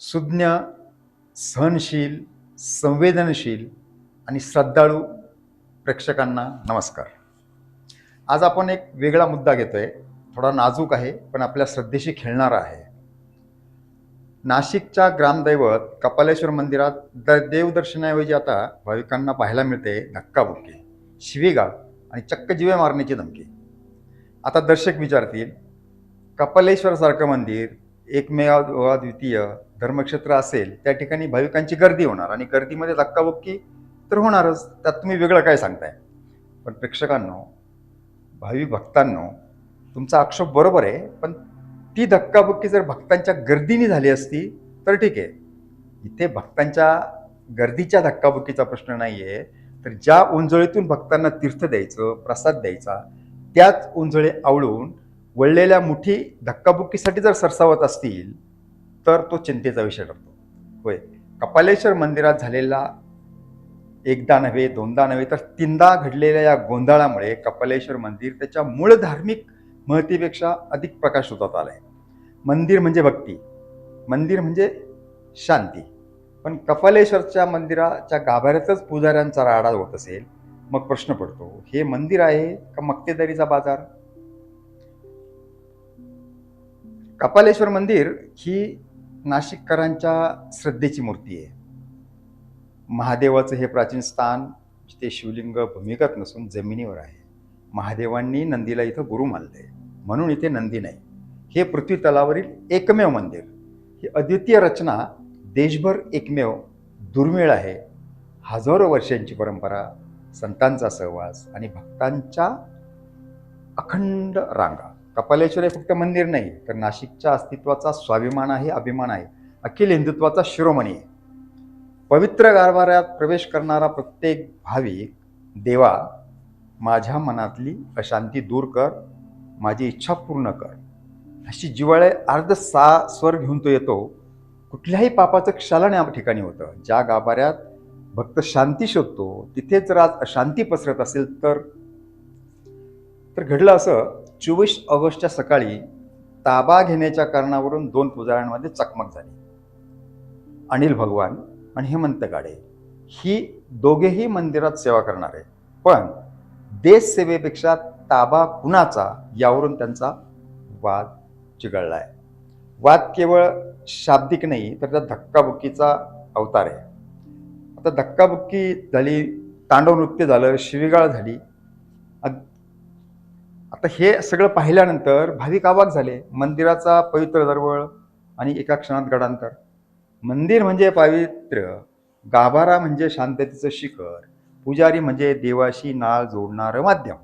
सुज्ञ सहनशील संवेदनशील आणि श्रद्धाळू प्रेक्षकांना नमस्कार. आज आपण एक वेगळा मुद्दा घेतोय. थोडा नाजूक आहे पण आपल्या श्रद्धेशी खेळणारा आहे. नाशिकच्या ग्रामदैवत कपालेश्वर मंदिरात द देवदर्शनाऐवजी आता भाविकांना पाहायला मिळते धक्काबुक्की शिवीगाळ आणि चक्क जिवे मारण्याची धमकी. आता दर्शक विचारतील कपालेश्वरसारखं मंदिर एकमेवा द्वितीय धर्मक्षेत्र असेल त्या ठिकाणी भाविकांची गर्दी होणार आणि गर्दीमध्ये धक्काबुक्की तर होणारच. त्यात तुम्ही वेगळं काय सांगताय? पण प्रेक्षकांनो भाविक भक्तांनो तुमचा आक्षेप बरोबर आहे पण ती धक्काबुक्की जर भक्तांच्या गर्दीने झाली असती तर ठीक आहे. इथे भक्तांच्या गर्दीच्या धक्काबुक्कीचा प्रश्न नाही आहे तर ज्या उंजळीतून भक्तांना तीर्थ द्यायचं प्रसाद द्यायचा त्याच उंजळे आवळून वळलेल्या मुठी धक्काबुक्कीसाठी जर सरसावत असतील तर तो चिंतेचा विषय ठरतो. होय. कपालेश्वर मंदिरात झालेला एकदा नव्हे दोनदा नव्हे तर तीनदा घडलेल्या या गोंधळामुळे कपालेश्वर मंदिर त्याच्या मूळ धार्मिक महतीपेक्षा अधिक प्रकाश होतात आलाय. मंदिर म्हणजे भक्ती. मंदिर म्हणजे शांती. पण कपालेश्वरच्या मंदिराच्या गाभाऱ्यातच पुजाऱ्यांचा राडा होत असेल मग प्रश्न पडतो हे मंदिर आहे का मक्तेदारीचा बाजार? कपालेश्वर मंदिर ही नाशिककरांच्या श्रद्धेची मूर्ती आहे. महादेवाचं हे प्राचीन स्थान जिथे शिवलिंग भूमिगत नसून जमिनीवर आहे. महादेवांनी नंदीला इथं गुरु मानले. म्हणून इथे नंदी नाही. हे पृथ्वी तलावरील एकमेव मंदिर. ही अद्वितीय रचना देशभर एकमेव दुर्मिळ आहे. हजारो वर्षांची परंपरा संतांचा सहवास आणि भक्तांच्या अखंड रांगा. कपालेश्वर हे फक्त मंदिर नाही तर नाशिकच्या अस्तित्वाचा स्वाभिमान आहे अभिमान आहे. अखिल हिंदुत्वाचा शिरोमणी आहे. पवित्र गारवाऱ्यात प्रवेश करणारा प्रत्येक भाविक देवा माझ्या मनातली अशांती दूर कर माझी इच्छा पूर्ण कर. अशी जिवाळे अर्ध सा स्वर घेऊन तो येतो. कुठल्याही पापाचं क्षालन या ठिकाणी होतं. ज्या गाभाऱ्यात भक्त शांती शोधतो तिथे जर आज अशांती पसरत असेल तर तर घडलं असं चोवीस ऑगस्टच्या सकाळी ताबा घेण्याच्या कारणावरून दोन पुजाऱ्यांमध्ये चकमक झाली. अनिल भगवान आणि हेमंत गाडे ही दोघेही मंदिरात सेवा करणारे पण देश सेवेपेक्षा ताबा कुणाचा यावरून त्यांचा वाद चिघळला आहे वाद केवळ शाब्दिक नाही तर त्या धक्काबुक्कीचा अवतार आहे. आता धक्काबुक्की झाली तांडव नृत्य झालं शिवीगाळ झाली आता हे सगळं पाहिल्यानंतर भाविक आवाक झाले. मंदिराचा पवित्र दरवळ आणि एका क्षणात गडांतर. मंदिर म्हणजे पावित्र्य गाभारा म्हणजे शांततेचं शिखर पुजारी म्हणजे देवाशी नाळ जोडणारं माध्यम.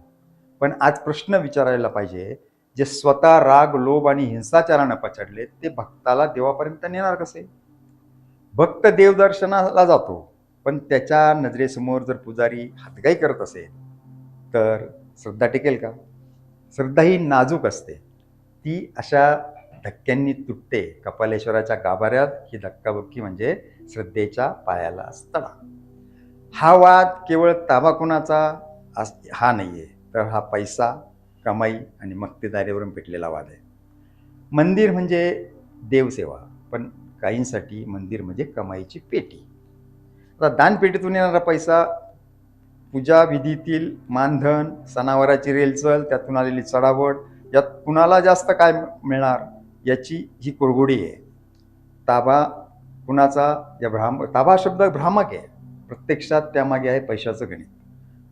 पण आज प्रश्न विचारायला पाहिजे जे स्वतः राग लोभ आणि हिंसाचारानं पछाडले ते भक्ताला देवापर्यंत नेणार कसे? भक्त देवदर्शनाला जातो पण त्याच्या नजरेसमोर जर पुजारी हातगाई करत असेल तर श्रद्धा टिकेल का? श्रद्धा ही नाजूक असते. ती अशा धक्क्यांनी तुटते. कपालेश्वराच्या गाभाऱ्यात ही धक्काबुक्की म्हणजे श्रद्धेच्या पायाला असताना. हा वाद केवळ ताबा कुणाचा अस- हा नाही आहे तर हा पैसा कमाई आणि मक्तेदारीवरून पेटलेला वाद आहे. मंदिर म्हणजे देवसेवा पण काहींसाठी मंदिर म्हणजे कमाईची पेटी. आता दानपेटीतून येणारा पैसा पूजा विधीतील मानधन सणावाराची रेलचल त्यातून आलेली चढावड यात कुणाला जास्त काय मिळणार याची ही कुरगुडी आहे. ताबा कुणाचा? या भ्राम ताबा शब्द भ्रामक आहे. प्रत्यक्षात त्यामागे आहे पैशाचं गणित.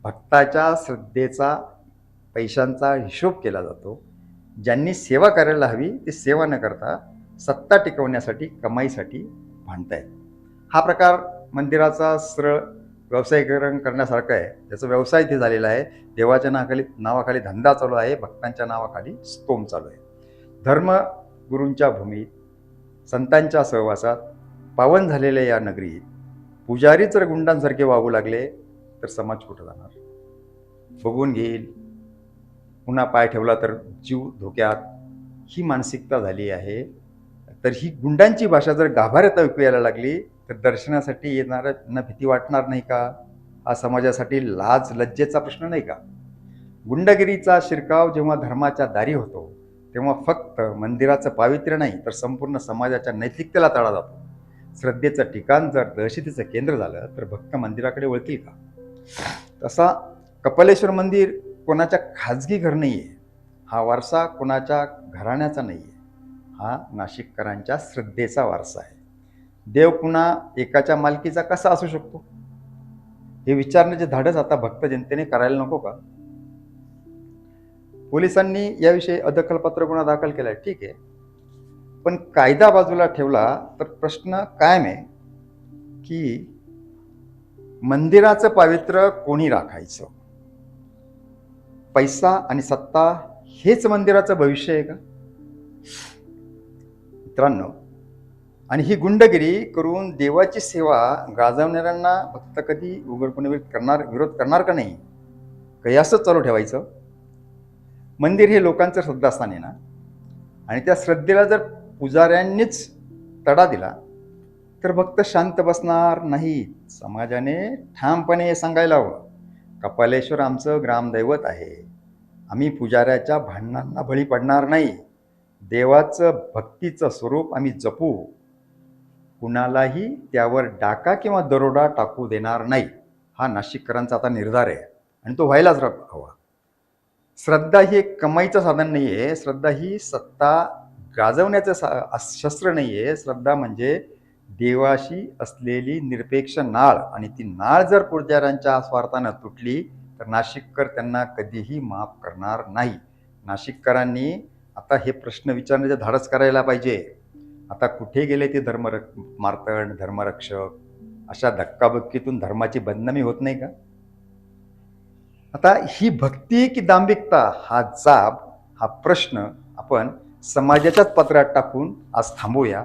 भक्ताच्या श्रद्धेचा पैशांचा हिशोब केला जातो. ज्यांनी सेवा करायला हवी ती सेवा न करता सत्ता टिकवण्यासाठी कमाईसाठी भांडतायत. हा प्रकार मंदिराचा सरळ व्यवसायीकरण करण्यासारखं आहे. त्याचा व्यवसाय इथे झालेला आहे. देवाच्या नावाखाली नावाखाली धंदा चालू आहे. भक्तांच्या नावाखाली स्तोम चालू आहे. धर्म गुरूंच्या भूमीत संतांच्या सहवासात पावन झालेल्या या नगरीत पुजारी जर गुंडांसारखे वागू लागले तर समाज कुठं जाणार? बघून घेईल. पुन्हा पाय ठेवला तर जीव धोक्यात. ही मानसिकता झाली आहे. तर ही गुंडांची भाषा जर गाभाऱ्यात ऐकू यायला लागली तर दर्शनासाठी येणाऱ्यांना भीती वाटणार नाही का? हा समाजासाठी लाज लज्जेचा प्रश्न नाही का? गुंडगिरीचा शिरकाव जेव्हा धर्माच्या दारी होतो तेव्हा फक्त मंदिराचं पावित्र्य नाही तर संपूर्ण समाजाच्या नैतिकतेला तडा जातो. श्रद्धेचं ठिकाण जर दहशतीचं केंद्र झालं तर भक्त मंदिराकडे वळतील का? तसा कपालेश्वर मंदिर कोणाच्या खाजगी घर नाही आहे हा वारसा कोणाच्या घराण्याचा नाही आहे हा नाशिककरांच्या श्रद्धेचा वारसा आहे. देव पुन्हा एकाच्या मालकीचा कसा असू शकतो? हे विचारण्याचे धाडस आता भक्त जनतेने करायला नको का? पोलिसांनी याविषयी अदखलपत्र गुन्हा दाखल केलाय. ठीक आहे. पण कायदा बाजूला ठेवला तर प्रश्न कायम आहे की मंदिराचं पावित्र्य कोणी राखायचं? पैसा आणि सत्ता हेच मंदिराचं भविष्य आहे का? मित्रांनो आणि ही गुंडगिरी करून देवाची सेवा गाजवणाऱ्यांना भक्त कधी उघडपणे विरोध करणार विरोध करणार का नाही? काही असंच चालू ठेवायचं. मंदिर हे लोकांचं श्रद्धास्थान आहे ना? आणि त्या श्रद्धेला जर पुजाऱ्यांनीच तडा दिला तर भक्त शांत बसणार नाही समाजाने ठामपणे हे सांगायला हवं. कपालेश्वर आमचं ग्रामदैवत आहे. आम्ही पुजाऱ्याच्या भांडणांना बळी पडणार नाही. देवाचं भक्तीचं स्वरूप आम्ही जपू. कुणालाही त्यावर डाका किंवा दरोडा टाकू देणार नाही हा नाशिककरांचा आता निर्धार आहे आणि तो व्हायलाच हवा. श्रद्धा ही एक कमाईचं साधन नाही आहे श्रद्धा ही सत्ता गाजवण्याचं सा शस्त्र नाही आहे श्रद्धा म्हणजे देवाशी असलेली निरपेक्ष नाळ आणि ती नाळ जर पुजाऱ्यांच्या स्वार्थानं तुटली तर नाशिककर त्यांना कधीही माफ करणार नाही. नाशिककरांनी आता हे प्रश्न विचारण्याचं धाडस करायला पाहिजे. आता कुठे गेले ते धर्मरक मार्तंड धर्मरक्षक? अशा धक्काबक्कीतून धर्माची बदनामी होत नाही का? आता ही भक्ती की दांभिकता हा जाब हा प्रश्न आपण समाजाच्याच पत्रात टाकून आज थांबूया.